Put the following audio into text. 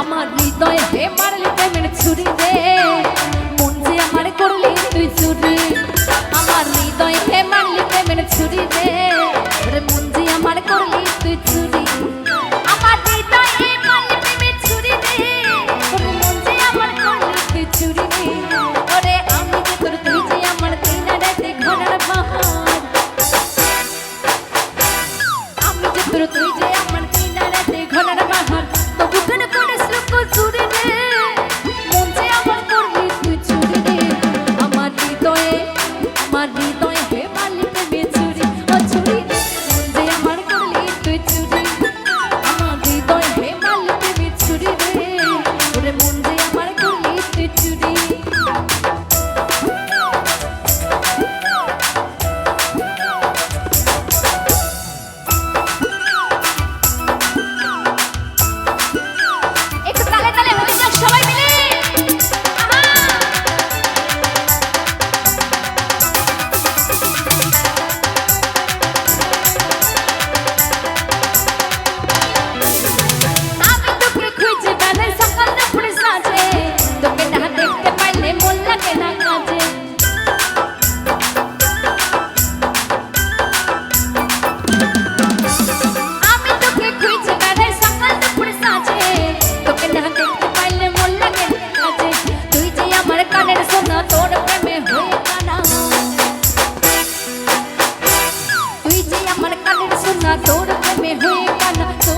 আমার হৃদয় হে মারলি প্রেমের ছুরি রে। মন যে আমার করলি তুই চুরি। আমার কানের সোনা তোর প্রেমে হয়ে কানা তো